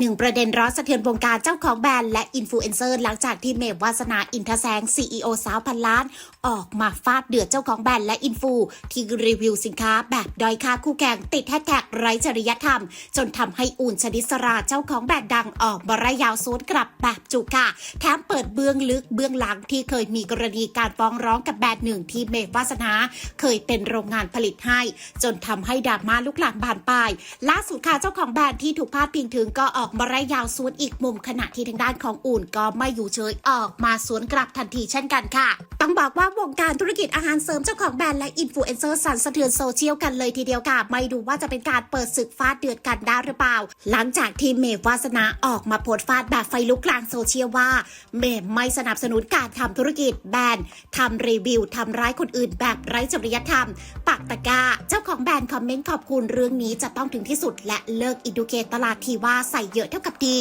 หนึ่งประเด็นร้อนสะเทือนวงการเจ้าของแบรนด์และอินฟลูเอนเซอร์หลังจากที่เมวาสนาอินทแสง CEO สาวพันล้าน ออกมาฟาดเดือดเจ้าของแบรนด์และอินฟูที่รีวิวสินค้าแบบด้อยค่าคู่แข่งติดแฮชแท็กไร้จริยธรรม จนทำให้อุ่นชนิสราเจ้าของแบรนด์ดังออกมาระยาวสวนกลับแบบจุกค่ะ แถมเปิดเบื้องลึกเบื้องหลังที่เคยมีกรณีการฟ้องร้องกับแบรนด์หนึ่งที่เมวาสนา เคยเป็นโรงงานผลิตให้ จนทำให้ดราม่าลุกลามบานปลายล่าสุดค่ะเจ้าของแบรนด์ที่ถูกพาดพิงถึงก็ออกมาระยาวสวนอีกมุมขณะที่ทางด้านของอุ่นก็ไม่อยู่เฉยออกมาสวนกลับทันทีเช่นกันค่ะต้องบอกว่าวงการธุรกิจอาหารเสริมเจ้าของแบรนด์และอินฟลูเอนเซอร์สั่นสะเทือนโซเชียลกันเลยทีเดียวค่ะไม่ดูว่าจะเป็นการเปิดศึกฟาดเดือดกันได้หรือเปล่า หลังจากที่เมย์วาสนาออกมาโพสต์ฟาดแบบไฟลุกกลางโซเชียลว่า เมย์ไม่สนับสนุนการทำธุรกิจแบรนด์ทำรีวิวทำร้ายคนอื่นแบบไร้จริยธรรม ปักตะก้าเจ้าของแบรนด์คอมเมนต์ขอบคุณเรื่องนี้จะต้องถึงที่สุดและเลิกอิดูเคตตลาดทีว่าใส่เยอะเท่ากับดี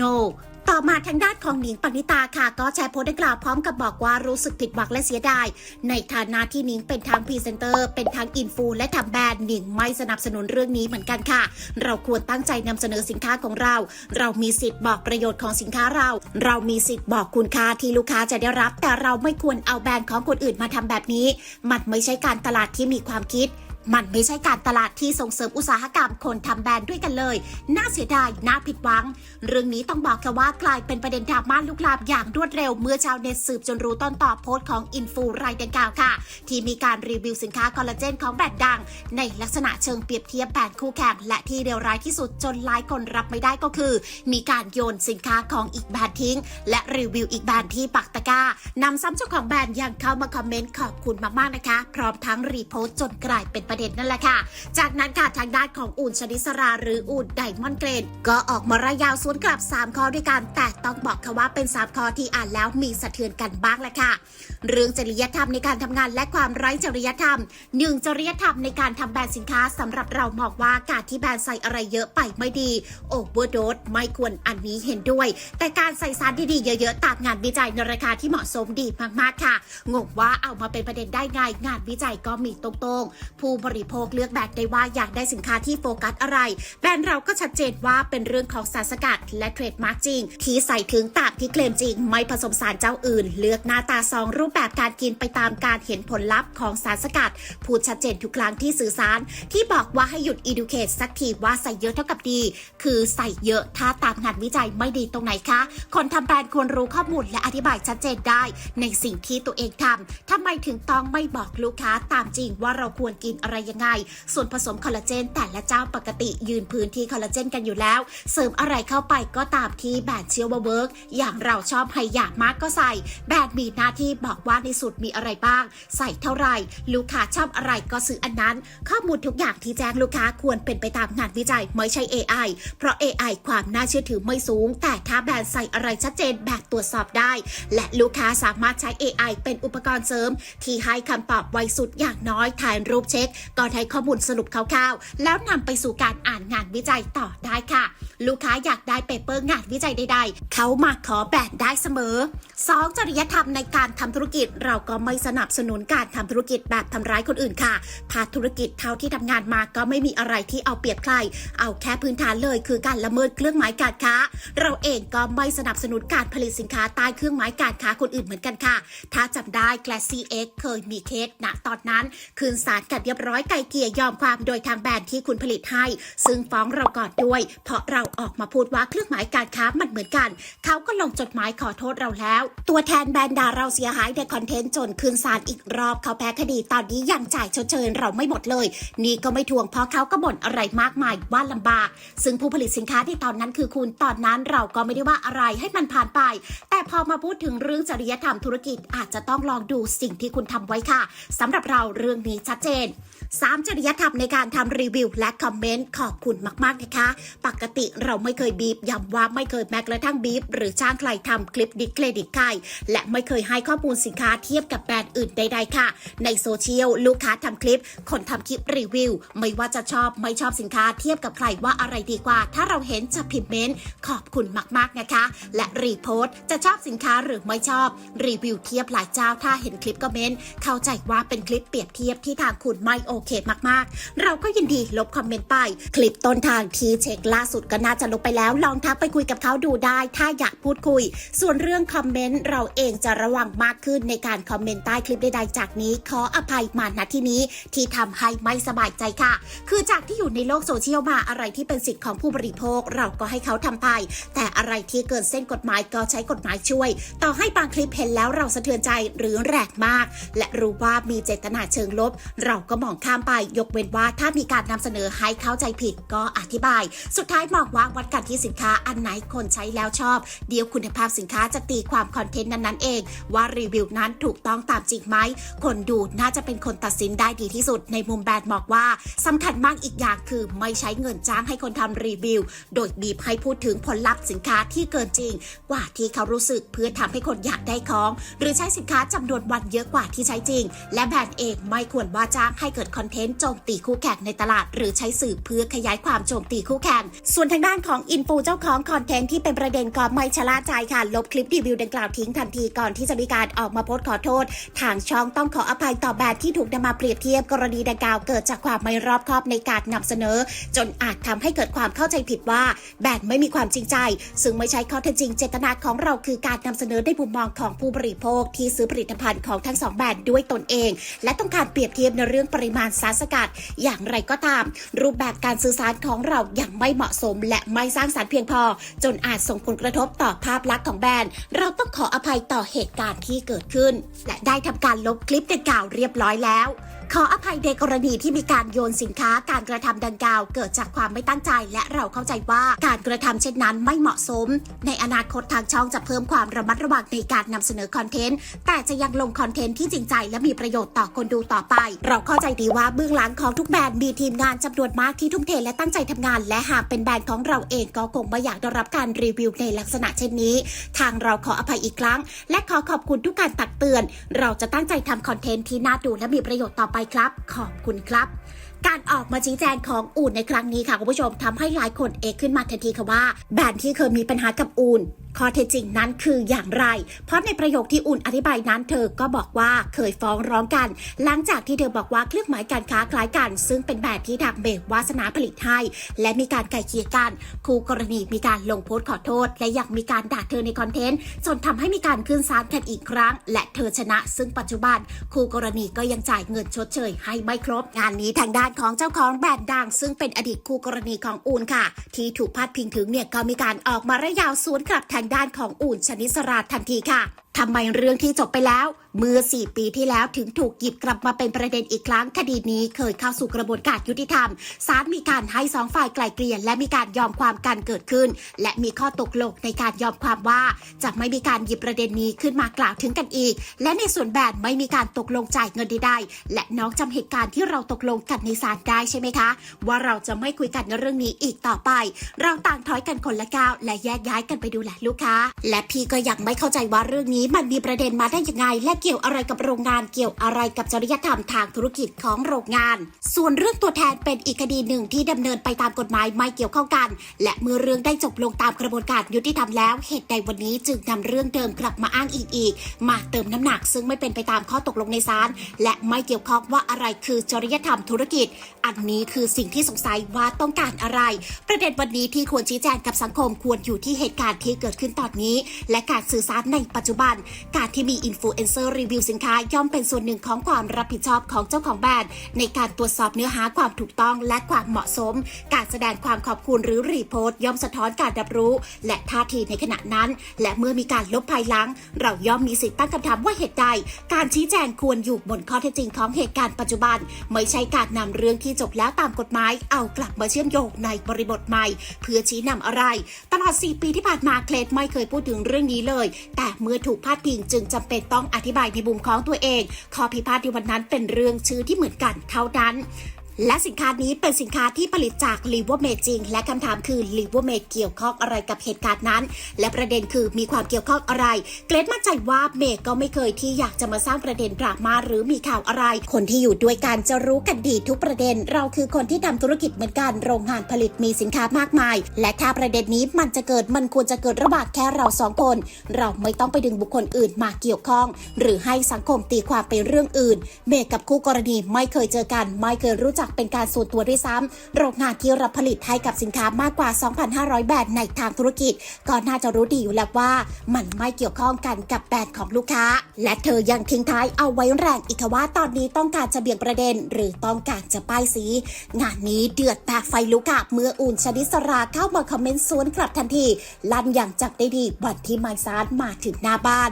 no ต่อมาทางด้านของหนิงปณิตาค่ะ ก็แชร์โพสต์ดังกล่าวพร้อมกับบอกว่ารู้สึกผิดหวังและเสียดาย ในฐานะที่หนิงเป็นทั้งพรีเซนเตอร์ เป็นทั้งอินฟูและทำแบรนด์หนิงไม่สนับสนุนเรื่องนี้เหมือนกันค่ะ เราควรตั้งใจนำเสนอสินค้าของเรา เรามีสิทธิ์บอกประโยชน์ของสินค้าเรา เรามีสิทธิ์บอกคุณค่าที่ลูกค้าจะได้รับ แต่เราไม่ควรเอาแบรนด์ของคนอื่นมาทำแบบนี้ มันไม่ใช่การตลาดที่มีความคิด มันไม่ใช่การตลาดที่ส่งเสริมอุตสาหกรรมคนทำแบรนด์ด้วยกันเลย น่าเสียดาย น่าผิดหวัง เรื่องนี้ต้องบอกแค่ว่ากลายเป็นประเด็นดราม่าลุกลามอย่างรวดเร็ว เมื่อชาวเน็ตสืบจนรู้ต้นตอโพสต์ของอินฟูรายดังกล่าวค่ะ ที่มีการรีวิวสินค้าคอลลาเจนของแบรนด์ดัง ในลักษณะเชิงเปรียบเทียบแบรนด์คู่แข่งและที่เลวร้ายที่สุดจนหลายคนรับไม่ได้ก็คือ มีการโยนสินค้าของอีกแบรนด์ทิ้ง และรีวิวอีกแบรนด์ที่ปักตะกร้านำซ้ำเจ้าของแบรนด์ยังเข้ามาคอมเมนต์ขอบคุณมากๆนะคะ พร้อมทั้งรีโพสต์จนกลายเป็นประเด็นนั่นแหละค่ะ จากนั้นค่ะทางด้านของอุ่นชนิสราหรืออุ่นไดมอนเกรนก็ออกมาระยาวสวนกลับ 3 ข้อด้วยกัน แต่ต้องบอกค่ะว่าเป็น 3 ข้อที่อ่านแล้วมีสะเทือนกันบ้างแหละค่ะ เรื่องจริยธรรมในการทำงานและความไร้จริยธรรมหนึ่งจริยธรรมในการทำแบรนด์สินค้าสำหรับเรามองว่าการที่แบรนด์ใส่อะไรเยอะไปไม่ดีโอเวอร์โดสไม่ควรอันนี้เห็นด้วย แต่การใส่สารดีๆเยอะๆตามงานวิจัยในราคาที่เหมาะสมดีมากๆค่ะงงว่าเอามาเป็นประเด็นได้ไงงานวิจัยก็มีตรงๆ ผู้บริโภคเลือกแบรนด์ได้ว่าอยากได้สินค้าที่โฟกัสอะไร แบรนด์เราก็ชัดเจนว่าเป็นเรื่องของสารสกัด และเทรดมาร์กจริง ที่ใส่ถึงตามที่เคลมจริง ไม่ผสมสารเจ้าอื่น เลือกหน้าตาซองรูปแบบการกินไปตามการเห็นผลลัพธ์ของสารสกัด พูดชัดเจนทุกครั้งที่สื่อสาร ที่บอกว่าให้หยุด educate สักทีว่าใส่เยอะเท่ากับดี คือใส่เยอะถ้าตามงานวิจัยไม่ดีตรงไหนคะ คนทำแบรนด์ควรรู้ข้อมูลและอธิบายชัดเจนได้ ในสิ่งที่ตัวเองทำทำไมถึงต้องไม่บอกลูกค้าตามจริงว่าเราควรกินอะไรยังไง ส่วนผสมคอลลาเจน แต่ละเจ้าปกติยืนพื้นที่คอลลาเจนกันอยู่แล้ว เสริมอะไรเข้าไปก็ตามที่แบรนด์เชื่อว่าเวิร์กอย่างเราชอบไฮยามากก็ใส่ แบรนด์มีหน้าที่บอกว่าในสูตรมีอะไรบ้าง ใส่เท่าไหร่ ลูกค้าชอบอะไรก็ซื้ออันนั้น ข้อมูลทุกอย่างที่แจ้งลูกค้าควรเป็นไปตามงานวิจัยไม่ใช่ AI เพราะ AI ความน่าเชื่อถือไม่สูง แต่ถ้าแบรนด์ใส่อะไรชัดเจนแบบตรวจสอบได้ และลูกค้าสามารถใช้ AI เป็นอุปกรณ์เสริม ที่ให้คำตอบไวสุดอย่างน้อยถ่ายรูปเช็คก็ให้ข้อมูลสรุปคร่าวๆ แล้วนำไปสู่การอ่านงานวิจัยต่อได้ค่ะ ลูกค้าอยากได้เปเปอร์งานวิจัยใดๆ เขามาขอแบรนด์ได้เสมอ 2. จริยธรรมในการทำธุรกิจ เราก็ไม่สนับสนุนการทำธุรกิจแบบทำร้ายคนอื่นค่ะพาธุรกิจเท่าที่ทำงานมาก็ไม่มีอะไรที่เอาเปรียบใคร เอาแค่พื้นฐานเลยคือการละเมิดเครื่องหมายการค้า เราเองก็ไม่สนับสนุนการผลิตสินค้าใต้เครื่องหมายการค้าคนอื่นเหมือนกันค่ะ ถ้าจำได้ g l a s s y X เคยมีเคสณตอนนั้น คืนสารกันเรียบร้อย้อยไกลเกี่ยยอมความโดยทางแบรนด์ที่คุณผลิตให้ ซึ่งฟ้องเราก่อนด้วย เพราะเราออกมาพูดว่าเครื่องหมายการค้ามันเหมือนกัน เขาก็ลงจดหมายขอโทษเราแล้ว ตัวแทนแบรนด์ด่าเราเสียหายในคอนเทนต์จนคืนสารอีกรอบเขาแพ้คดีตอนนี้ยังจ่ายชดเชยเราไม่หมดเลย นี่ก็ไม่ทวงเพราะเขาก็บ่นอะไรมากมายว่าลำบาก ซึ่งผู้ผลิตสินค้าที่ตอนนั้นคือคุณตอนนั้นเราก็ไม่ได้ว่าอะไรให้มันผ่านไป แต่พอมาพูดถึงเรื่องจริยธรรมธุรกิจอาจจะต้องลองดูสิ่งที่คุณทำไว้ค่ะสำหรับเราเรื่องนี้ชัดเจน 3. จริยธรรมในการทำรีวิว และคอมเมนต์ขอบคุณมากๆนะคะ ปกติเราไม่เคยบีบย้ำว่าไม่เคยแม้กระทั่งบีบหรือจ้างใครทำคลิปดิเครดิตใครและไม่เคยให้ข้อมูลสินค้าเทียบกับแบรนด์อื่นใดๆค่ะ ในโซเชียลลูกค้าทำคลิป คนทำคลิปรีวิว ไม่ว่าจะชอบไม่ชอบสินค้าเทียบกับใครว่าอะไรดีกว่า ถ้าเราเห็นจะพิมพ์เมนต์ขอบคุณมากๆนะคะ และรีโพสต์จะชอบสินค้าหรือไม่ชอบรีวิวเทียบหลายเจ้าถ้าเห็นคลิปก็เมนต์เข้าใจว่าเป็นคลิปเปรียบเทียบที่ทางคุณไม่โอเคมากๆ เราก็ยินดีลบคอมเมนต์ไป คลิปต้นทางที่เช็คล่าสุดก็น่าจะลบไปแล้ว ลองทักไปคุยกับเขาดูได้ ถ้าอยากพูดคุย ส่วนเรื่องคอมเมนต์เราเองจะระวังมากขึ้นในการคอมเมนต์ใต้คลิปใดๆจากนี้ขออภัยมาณที่นี้ที่ทำให้ไม่สบายใจค่ะ คือจากที่อยู่ในโลกโซเชียลมาอะไรที่เป็นสิทธิ์ของผู้บริโภค เราก็ให้เขาทำไปแต่อะไรที่เกินเส้นกฎหมายก็ใช้กฎหมายช่วย ต่อให้บางคลิปเห็นแล้วเราสะเทือนใจหรือแรงมาก และรู้ว่ามีเจตนาเชิงลบ เราก็มองข้ามามไป ยกเว้นว่าถ้ามีการนำเสนอให้เข้าใจผิดก็อธิบาย สุดท้ายมองว่าวัดกันที่สินค้าอันไหนคนใช้แล้วชอบ เดี๋ยวคุณภาพสินค้าจะตีความคอนเทนต์นั้นๆเอง ว่ารีวิวนั้นถูกต้องตามจริงไหม คนดูน่าจะเป็นคนตัดสินได้ดีที่สุด ในมุมแบรนด์บอกว่าสำคัญมากอีกอย่างคือไม่ใช้เงินจ้างให้คนทำรีวิว โดยบีบให้พูดถึงผลลัพธ์สินค้าที่เกินจริง กว่าที่เขารู้สึกเพื่อทำให้คนอยากได้ของ หรือใช้สินค้าจำนวนวันเยอะกว่าที่ใช้จริง และแบรนด์เองไม่ควรว่าจ้างให้เกิดคอนเทนต์โจมตีคู่แข่งในตลาด หรือใช้สื่อเพื่อขยายความโจมตีคู่แข่ง ส่วนทางด้านของอินฟูเจ้าของคอนเทนต์ที่เป็นประเด็นก็ไม่ชะล่าใจค่ะ ลบคลิปรีวิวดังกล่าวทิ้งทันทีก่อนที่จะมีการออกมาโพสต์ขอโทษ ทางช่องต้องขออภัยต่อแบรนด์ที่ถูกนำมาเปรียบเทียบกรณีดังกล่าวเกิดจากความไม่รอบคอบในการนำเสนอ จนอาจทำให้เกิดความเข้าใจผิดว่าแบรนด์ไม่มีความจริงใจ ซึ่งไม่ใช่ข้อเท็จจริงเจตนาของเราคือการนำเสนอในมุมมองของผู้บริโภคที่ซื้อผลิตภัณฑ์ของทั้งสองแบรนด์ด้วยตนเอง และต้องการเปรียบเทียบในเรื่องปริมาณสารสกัด อย่างไรก็ตาม รูปแบบการสื่อสารของเรายังไม่เหมาะสม และไม่สร้างสรรค์เพียงพอ จนอาจส่งผลกระทบต่อภาพลักษณ์ของแบรนด์ เราต้องขออภัยต่อเหตุการณ์ที่เกิดขึ้น และได้ทำการลบคลิปดังกล่าวเรียบร้อยแล้ว ขออภัยในกรณีที่มีการโยนสินค้าการกระทำดังกล่าว เกิดจากความไม่ตั้งใจ และเราเข้าใจว่าการกระทำเช่นนั้นไม่เหมาะสม ในอนาคตทางช่องจะเพิ่มความระมัดระวังในการนำเสนอคอนเทนต์ แต่จะยังลงคอนเทนต์ที่จริงใจ และมีประโยชน์ต่อคนดูต่อไป เราเข้าใจดีว่าเบื้องหลังของทุกแบรนด์มีทีมงานจำนวนมากที่ทุ่มเทและตั้งใจทำงาน และหากเป็นแบรนด์ของเราเองก็คงไม่อยากได้รับการรีวิวในลักษณะเช่นนี้ ทางเราขออภัยอีกครั้ง และขอขอบคุณทุกการตักเตือน เราจะตั้งใจทำคอนเทนต์ที่น่าดูและมีประโยชน์ต่อไปครับ ขอบคุณครับ การออกมาชี้แจงของอูนในครั้งนี้ค่ะคุณผู้ชมทำให้หลายคนเอกขึ้นมาทันทีค่ะว่า แบรนด์ที่เคยมีปัญหากับอูนข้อเท็จจริงนั้นคืออย่างไร เพราะในประโยคที่อุ่นอธิบายนั้นเธอก็บอกว่าเคยฟ้องร้องกัน หลังจากที่เธอบอกว่าเครื่องหมายการค้าคล้ายกัน ซึ่งเป็นแบบที่ทางเบกวาสนาผลิตให้ และมีการไกลเกลี่ยกัน คู่กรณีมีการลงโพสต์ขอโทษ และยังมีการด่าเธอในคอนเทนต์ จนทำให้มีการขึ้นศาลกันอีกครั้ง และเธอชนะ ซึ่งปัจจุบัน คู่กรณีก็ยังจ่ายเงินชดเชยให้ไม่ครบ งานนี้ทางด้านของเจ้าของแบรนด์ดัง ซึ่งเป็นอดีตคู่กรณีของอูนค่ะ ที่ถูกพาดพิงถึงเนี่ยก็มีการออกมาระยาวสวนกลับทางด้านของอูนชนิสราทันทีค่ะทำไมเรื่องที่จบไปแล้วเมื่อ 4 ปีที่แล้วถึงถูกหยิบกลับมาเป็นประเด็นอีกครั้ง คดีนี้เคยเข้าสู่กระบวนการยุติธรรมศาลมีการให้สองฝ่ายไกล่เกลี่ยและมีการยอมความกันเกิดขึ้น และมีข้อตกลงในการยอมความว่า จะไม่มีการหยิบประเด็นนี้ขึ้นมากล่าวถึงกันอีก และในส่วนแบนไม่มีการตกลงจ่ายเงินใดๆและน้องจำเหตุการณ์ที่เราตกลงกันในศาลได้ใช่ไหมคะ ว่าเราจะไม่คุยกันในเรื่องนี้อีกต่อไป เราต่างถอยกันคนละก้าวและแยกย้ายกันไปดูแลลูกค้า และพี่ก็ยังไม่เข้าใจว่าเรื่องนี้มันมีประเด็นมาได้ยังไง และเกี่ยวอะไรกับโรงงานเกี่ยวอะไรกับจริยธรรมทางธุรกิจของโรงงาน ส่วนเรื่องตัวแทนเป็นอีกคดีหนึ่งที่ดำเนินไปตามกฎหมายไม่เกี่ยวข้องกัน และเมื่อเรื่องได้จบลงตามกระบวนการยุติธรรมแล้ว เหตุใดวันนี้จึงนำเรื่องเดิมกลับมาอ้างอีกอีก มาเติมน้ำหนักซึ่งไม่เป็นไปตามข้อตกลงในศาลและไม่เกี่ยวข้องว่าอะไรคือจริยธรรมธุรกิจ อันนี้คือสิ่งที่สงสัยว่าต้องการอะไร ประเด็นวันนี้ที่ควรชี้แจงกับสังคมควรอยู่ที่เหตุการณ์ที่เกิดขึ้นตอนนี้ และการสื่อสารในปัจจุบันการที่มีอินฟลูเอนเซอร์รีวิวสินค้าย่อมเป็นส่วนหนึ่งของความรับผิดชอบของเจ้าของแบรนด์ในการตรวจสอบเนื้อหาความถูกต้องและความเหมาะสม การแสดงความขอบคุณหรือรีโพสต์ย่อมสะท้อนการรับรู้ และท่าทีในขณะนั้น และเมื่อมีการลบภายหลัง เราย่อมมีสิทธิตั้งคำถามว่าเหตุใด การชี้แจงควรอยู่บนข้อเท็จจริงของเหตุการณ์ปัจจุบัน ไม่ใช่การนำเรื่องที่จบแล้วตามกฎหมาย เอากลับมาเชื่อมโยงในบริบทใหม่ เพื่อชี้นำอะไร ตลอด 4 ปีที่ผ่านมาเคลดไม่เคยพูดถึงเรื่องนี้เลย แต่เมื่อถูกพาดพิงจึงจำเป็นต้องอธิบายในมุมของตัวเอง ข้อพิพาทในวันนั้นเป็นเรื่องชื่อที่เหมือนกันเท่านั้น และสินค้านี้เป็นสินค้าที่ผลิตจากลิเวอร์เมดจริง และคำถามคือลิเวอร์เมดเกี่ยวข้องอะไรกับเหตุการณ์นั้น และประเด็นคือมีความเกี่ยวข้องอะไร เกรดมั่นใจว่าเมย์ก็ไม่เคยที่อยากจะมาสร้างประเด็นดราม่าหรือมีข่าวอะไร คนที่อยู่ด้วยกันจะรู้กันดีทุกประเด็น เราคือคนที่ทำธุรกิจเหมือนกันโรงงานผลิตมีสินค้ามากมาย และถ้าประเด็นนี้มันจะเกิดมันควรจะเกิดระหว่างแค่เราสองคน เราไม่ต้องไปดึงบุคคลอื่นมาเกี่ยวข้อง หรือให้สังคมตีความไปเรื่องอื่น เมย์กับคู่กรณีไม่เคยเจอกันไม่เคยรู้จักเป็นการส่วนตัวด้วยซ้ำโรงงานที่รับผลิตให้กับสินค้ามากกว่า 2,500 แบรนด์ในทางธุรกิจ ก็น่าจะรู้ดีอยู่แล้วว่า มันไม่เกี่ยวข้องกันกับแบรนด์ของลูกค้า และเธอยังทิ้งท้ายเอาไว้แรงอีกว่าตอนนี้ต้องการจะเบี่ยงประเด็น หรือต้องการจะป้ายสี งานนี้เดือดแบบไฟลุกอะเมื่ออุ่นชนิสราเข้ามาคอมเมนต์สวนกลับทันทีลั่นอย่างจับได้ดีวันที่ไมซานมาถึงหน้าบ้าน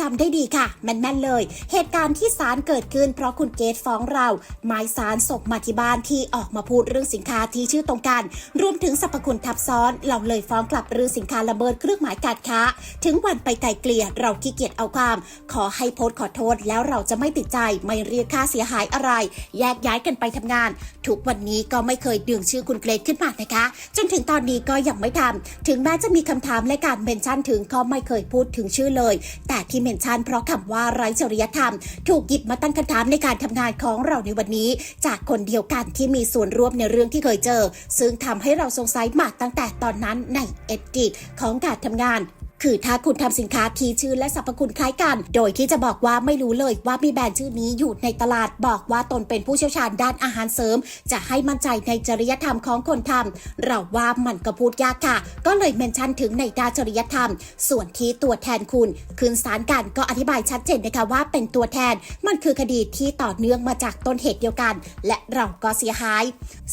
จำได้ดีค่ะ แม่นๆเลย เหตุการณ์ที่ศาลเกิดขึ้นเพราะคุณเกตฟ้องเราหมายศาลส่งมาที่บ้านที่ออกมาพูดเรื่องสินค้าที่ชื่อตรงกัน รวมถึงสรรพคุณทับซ้อนเราเลยฟ้องกลับเรื่องสินค้าละเมิดเครื่องหมายการค้า ถึงวันไปไกลเกลี่ยเราขี้เกียจเอาความ ขอให้โพสต์ขอโทษแล้วเราจะไม่ติดใจไม่เรียกค่าเสียหายอะไร แยกย้ายกันไปทำงาน ทุกวันนี้ก็ไม่เคยดึงชื่อคุณเกรดขึ้นมานะคะ จนถึงตอนนี้ก็ยังไม่ทำถึงแม้จะมีคำถามและการเมนชั่นถึงก็ไม่เคยพูดถึงชื่อเลย แต่ที่เมนชั่นเพราะคำว่าไร้จริยธรรม ถูกหยิบมาตั้งคำถามในการทำงานของเราในวันนี้ จากคนเดียวกันที่มีส่วนร่วมในเรื่องที่เคยเจอ ซึ่งทำให้เราสงสัยมาตั้งแต่ตอนนั้นในเอดิตของการทำงาน คือถ้าคุณทำสินค้าที่ชื่อและสรรพคุณคล้ายกัน โดยที่จะบอกว่าไม่รู้เลยว่ามีแบรนด์ชื่อนี้อยู่ในตลาดบอกว่าตนเป็นผู้เชี่ยวชาญด้านอาหารเสริม จะให้มั่นใจในจริยธรรมของคนทำเราว่ามันก็พูดยากค่ะ ก็เลยเมนชั่นถึงในด้านจริยธรรม ส่วนที่ตัวแทนคุณคืนสารกันก็อธิบายชัดเจนนะคะว่าเป็นตัวแทนมันคือคดีที่ต่อเนื่องมาจากต้นเหตุเดียวกัน และเราก็เสียหาย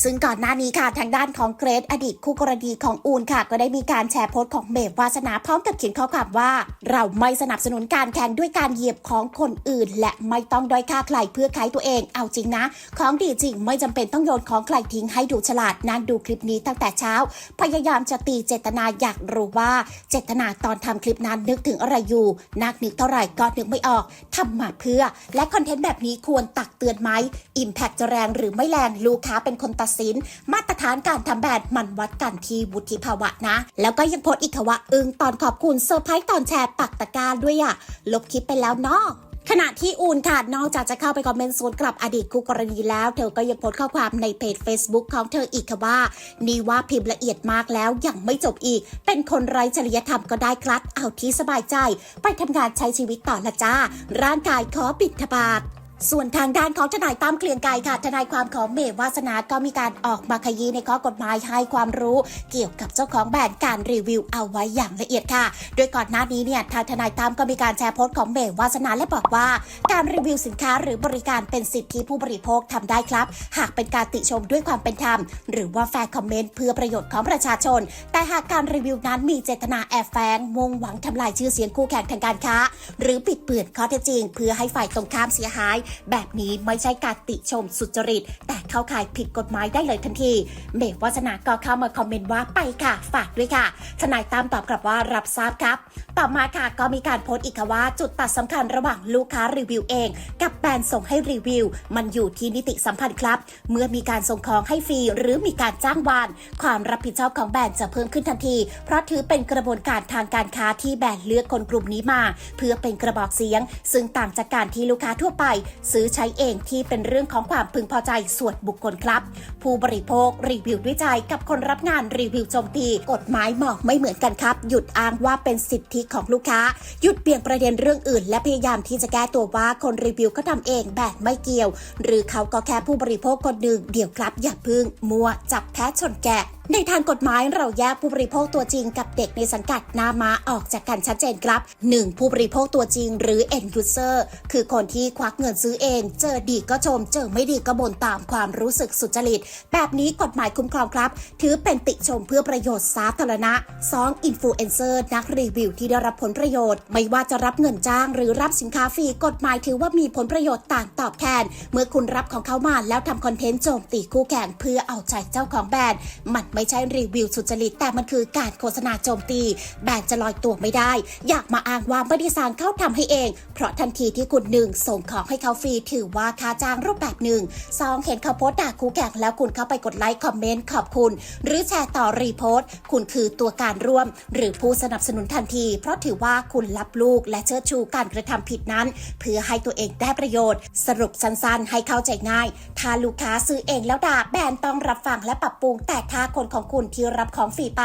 ซึ่งก่อนหน้านี้ค่ะทางด้านของเกรซอดีตคู่กรณีของอูนค่ะ ก็ได้มีการแชร์โพสต์ของเมฟวาสนาพร้อมกับเขียนข้อความว่า เราไม่สนับสนุนการแข่งด้วยการเหยียบของคนอื่น และไม่ต้องด้อยค่าใครเพื่อขายตัวเอง เอาจริงนะ ของดีจริงไม่จำเป็นต้องโยนของใครทิ้งให้ดูฉลาดนั่งดูคลิปนี้ตั้งแต่เช้า พยายามจะตีเจตนาอยากรู้ว่า เจตนาตอนทำคลิปนั้นนึกถึงอะไรอยู่นักนึกเท่าไหร่ก็นึกไม่ออกทำมาเพื่อ และคอนเทนต์แบบนี้ควรตักเตือนไหมอิมแพคจะแรงหรือไม่แรงลูกค้าเป็นคนตัดสิน มาตรฐานการทำแบรนด์มันวัดกันที่วุฒิภาวะนะ แล้วก็ยังโพสอีกว่าอึ้งตอนขอบคุณเซอร์ไพรส์ตอนแชร์ปักตะการด้วยอะลบคลิปไปแล้วเนาะขณะที่อูนค่ะ นอกจากจะเข้าไปคอมเมนต์สวนกลับอดีตคู่กรณีแล้ว เธอก็ยังโพสต์ข้อความในเพจ Facebook ของเธออีกค่ะว่า นี่ว่าพิมพ์ละเอียดมากแล้วยังไม่จบอีก เป็นคนไร้จริยธรรมก็ได้ครับ เอาที่สบายใจ ไปทำงานใช้ชีวิตต่อละจ้า ร่างกายขอปิดทบาท ส่วนทางด้านของทนายตั้มเกลียงไกรค่ะ ทนายความของเมวาสนาก็มีการออกมาขยี้ในข้อกฎหมายให้ความรู้ เกี่ยวกับเจ้าของแบรนด์การรีวิวเอาไว้อย่างละเอียดค่ะ โดยก่อนหน้านี้เนี่ยทางทนายตั้มก็มีการแชร์โพสต์ของเมวาสนาและบอกว่า การรีวิวสินค้าหรือบริการเป็นสิทธิผู้บริโภคทำได้ครับ หากเป็นการติชมด้วยความเป็นธรรมหรือว่าแฟร์คอมเมนต์เพื่อประโยชน์ของประชาชน แต่หากการรีวิวนั้นมีเจตนาแอบแฝงมุ่งหวังทำลายชื่อเสียงคู่แข่งทางการค้า หรือปิดเปื้อนข้อเท็จจริง เพื่อให้ฝ่ายตรงข้ามเสียหายแบบนี้ไม่ใช่การติชมสุจริต แต่เข้าข่ายผิดกฎหมายได้เลยทันที เมฆวัฒนาก็เข้ามาคอมเมนต์ว่าไปค่ะ ฝากด้วยค่ะ ทนายตามตอบกลับว่ารับทราบครับ ต่อมาค่ะก็มีการโพสต์อีกค่ะว่า จุดตัดสำคัญระหว่างลูกค้ารีวิวเอง กับแบรนด์ส่งให้รีวิว มันอยู่ที่นิติสัมพันธ์ครับ เมื่อมีการส่งของให้ฟรีหรือมีการจ้างวาน ความรับผิดชอบของแบรนด์จะเพิ่มขึ้นทันที เพราะถือเป็นกระบวนการทางการค้าที่แบรนด์เลือกคนกลุ่มนี้มา เพื่อเป็นกระบอกเสียง ซึ่งต่างจากการที่ลูกค้าทั่วไปซื้อใช้เองที่เป็นเรื่องของความพึงพอใจส่วนบุคคลครับ ผู้บริโภครีวิวด้วยใจกับคนรับงานรีวิวโจมตีกฎหมายบอกไม่เหมือนกันครับ หยุดอ้างว่าเป็นสิทธิของลูกค้า หยุดเบี่ยงประเด็นเรื่องอื่น และพยายามที่จะแก้ตัวว่าคนรีวิวเขาทำเองแบบไม่เกี่ยว หรือเขาก็แค่ผู้บริโภคคนหนึ่งเดี๋ยวครับ อย่าพึ่งมัวจับแพ้ชนแกะ ในทางกฎหมายเราแยกผู้บริโภคตัวจริงกับเด็กในสังกัดหนามาออกจากกันชัดเจนครับ 1. ผู้บริโภคตัวจริงหรือ end user คือคนที่ควักเงินซื้อเอง เจอดีก็ชม เจอไม่ดีก็บ่นตามความรู้สึกสุจริต แบบนี้กฎหมายคุ้มครองครับ ถือเป็นติชมเพื่อประโยชน์สาธารณะ 2. influencer นักรีวิวที่ได้รับผลประโยชน์ ไม่ว่าจะรับเงินจ้างหรือรับสินค้าฟรีกฎหมายถือว่ามีผลประโยชน์ต่างตอบแทน เมื่อคุณรับของเขามาแล้วทำคอนเทนต์โจมตีคู่แข่งเพื่อเอาใจเจ้าของแบรนด์มันไม่ใช่รีวิวสุจริต แต่มันคือการโฆษณาโจมตี แบรนด์จะลอยตัวไม่ได้ อยากมาอ้างว่าไม่ได้สั่งเขาทำให้เอง เพราะทันทีที่คุณหนึ่งส่งของให้เขาฟรีถือว่าค่าจ้างรูปแบบหนึ่งสองเห็นเขาโพสต์ด่าคู่แข่งแล้วคุณเข้าไปกดไลค์คอมเมนต์ขอบคุณ หรือแชร์ต่อรีโพสต์ คุณคือตัวการร่วม หรือผู้สนับสนุนทันที เพราะถือว่าคุณรับลูกและเชิดชูการกระทำผิดนั้น เพื่อให้ตัวเองได้ประโยชน์ สรุปสั้นๆ ให้เข้าใจง่าย ถ้าลูกค้าซื้อเองแล้วด่าแบรนด์ต้องรับฟังและปรับปรุงแต่ถ้าคนของคุณที่รับของฟรีไป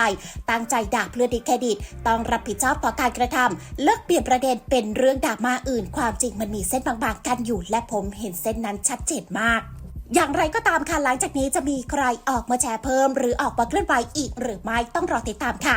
ตั้งใจด่าเพื่อดิเครดิต ต้องรับผิดชอบต่อการกระทำเลิกเปลี่ยนประเด็นเป็นเรื่องดราม่าอื่น ความจริงมันมีเส้นบางๆกันอยู่ และผมเห็นเส้นนั้นชัดเจนมากอย่างไรก็ตามค่ะหลังจากนี้จะมีใครออกมาแชร์เพิ่ม หรือออกมาเคลื่อนไหวอีกหรือไม่ต้องรอติดตามค่ะ